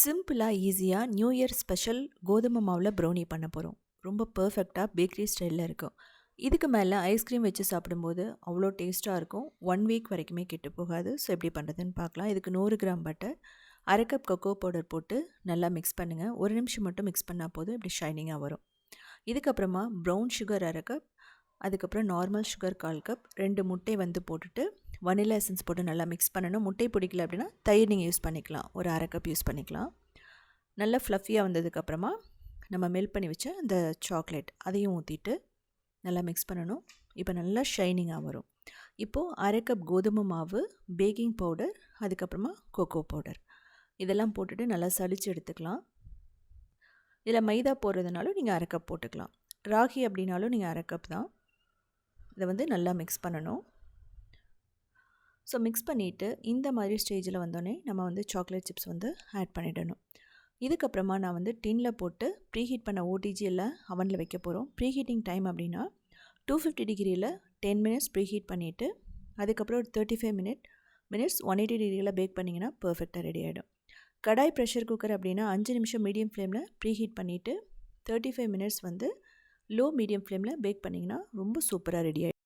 சிம்பிளாக ஈஸியாக new year special கோதுமை மாவில் ப்ரௌனி பண்ண போகிறோம் ரொம்ப பர்ஃபெக்டாக பேக்கரி ஸ்டைலில் இருக்கும் இதுக்கு மேலே ஐஸ்கிரீம் வச்சு சாப்பிடும்போது அவ்வளோ டேஸ்ட்டாக இருக்கும். ஒன் வீக் வரைக்குமே கெட்டு போகாது. ஸோ எப்படி பண்ணுறதுன்னு பார்க்கலாம் இதுக்கு நூறு கிராம் பட்டர் அரை கப் கொக்கோ பவுடர் போட்டு நல்லா மிக்ஸ் பண்ணுங்கள் ஒரு நிமிஷம் மட்டும் மிக்ஸ் பண்ணால் போதும். இப்படி ஷைனிங்காக வரும். இதுக்கப்புறமா ப்ரௌன் சுகர் அரை கப் அதுக்கப்புறம் நார்மல் சுகர் கால் கப் ரெண்டு முட்டை வந்து போட்டுட்டு வனிலா எசன்ஸ் போட்டு நல்லா மிக்ஸ் பண்ணணும். முட்டை பிடிக்கல அப்படின்னா தயிர் நீங்கள் யூஸ் பண்ணிக்கலாம். ஒரு அரை கப் யூஸ் பண்ணிக்கலாம். நல்லா ஃப்ளஃபியாக வந்ததுக்கப்புறமா நம்ம மெல்ட் பண்ணி வச்ச அந்த சாக்லேட் அதையும் ஊற்றிட்டு நல்லா மிக்ஸ் பண்ணணும். இப்போ நல்லா ஷைனிங்காக வரும். இப்போது அரை கப் கோதுமை மாவு பேக்கிங் பவுடர் அதுக்கப்புறமா கோகோ பவுடர் இதெல்லாம் போட்டுட்டு நல்லா சளிச்சு எடுத்துக்கலாம். இதில் மைதா போடுறதுனாலும் நீங்கள் அரை கப் போட்டுக்கலாம். ராகி அப்படின்னாலும் நீங்கள் அரை கப் தான். இதை வந்து நல்லா மிக்ஸ் பண்ணணும். ஸோ மிக்ஸ் பண்ணிவிட்டு இந்த மாதிரி ஸ்டேஜில் வந்தோடனே நம்ம வந்து சாக்லேட் சிப்ஸ் வந்து ஆட் பண்ணிடணும். இதுக்கப்புறமா நான் வந்து டின்னில் போட்டு ப்ரீஹீட் பண்ண ஓடிஜி எல்லாம் அவனில் வைக்க போகிறோம் ப்ரீஹீட்டிங் டைம் அப்படின்னா டூ ஃபிஃப்டி டிகிரியில் டென் மினிட்ஸ் ப்ரீஹீட் பண்ணிவிட்டு அதுக்கப்புறம் ஒரு thirty five minute minutes one eighty டிகிரியில் பேக் பண்ணிங்கன்னா பர்ஃபெக்டாக ரெடி ஆகிடும் கடாய் ப்ரெஷர் குக்கர் அப்படின்னா அஞ்சு நிமிஷம் மீடியம் ஃப்ளேமில் ப்ரீஹீட் பண்ணிவிட்டு தேர்ட்டி ஃபைவ் மினிட்ஸ் வந்து லோ மீடியம் ஃப்ளேமில் பேக் பண்ணிங்கன்னா ரொம்ப சூப்பராக ரெடி ஆகிடும்